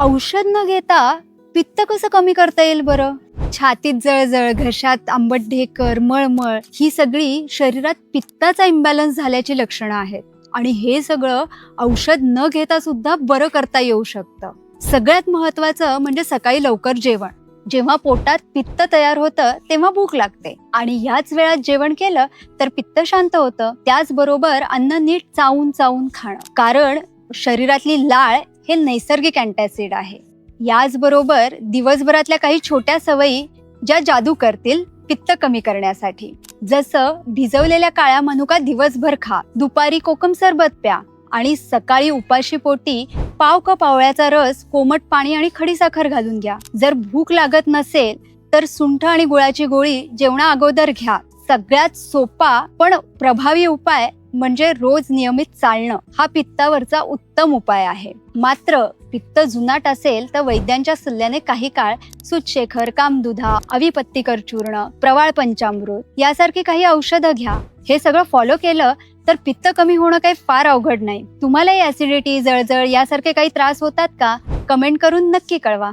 औषध न घेता पित्त कसं कमी करता येईल बरं? छातीत जळजळ घशात आंबट ढेकर मळमळ ही सगळी शरीरात पित्ताचा इम्बॅलन्स झाल्याची लक्षणं आहेत. आणि हे सगळं औषध न घेता सुद्धा बरं करता येऊ शकतं. सगळ्यात महत्वाचं म्हणजे सकाळी लवकर जेवण. जेव्हा पोटात पित्त तयार होतं तेव्हा भूक लागते. आणि याच वेळात जेवण केलं तर पित्त शांत होतं. त्याचबरोबर अन्न नीट चावून चावून खाणं. कारण शरीरातली लाळ हे नैसर्गिक अँटॅसिड आहे. याचबरोबर दिवसभरातल्या काही छोट्या सवयी ज्या जादू करतील पित्त कमी करण्यासाठी. जसं भिजवलेल्या काळ्या मनुका दिवसभर खा दुपारी कोकम सरबत प्या आणि सकाळी उपाशी पोटी पाव का पावळ्याचा रस कोमट पाणी आणि खडीसाखर घालून घ्या. जर भूक लागत नसेल तर सुंठ आणि गुळाची गोळी जेवणा अगोदर घ्या. सगळ्यात सोपा पण प्रभावी उपाय म्हणजे रोज नियमित चालणं हा पित्तावरचा उत्तम उपाय आहे. मात्र पित्त जुनाट असेल तर वैद्यांच्या सल्ल्याने काही काळ सुतशेखर कामदुधा अविपत्तीकर चूर्ण प्रवाळ पंचामृत यासारखी काही औषधं घ्या. हे सगळं फॉलो केलं तर पित्त कमी होणं काही फार अवघड नाही. तुम्हालाही ऍसिडिटी जळजळ यासारखे काही त्रास होतात का? कमेंट करून नक्की कळवा.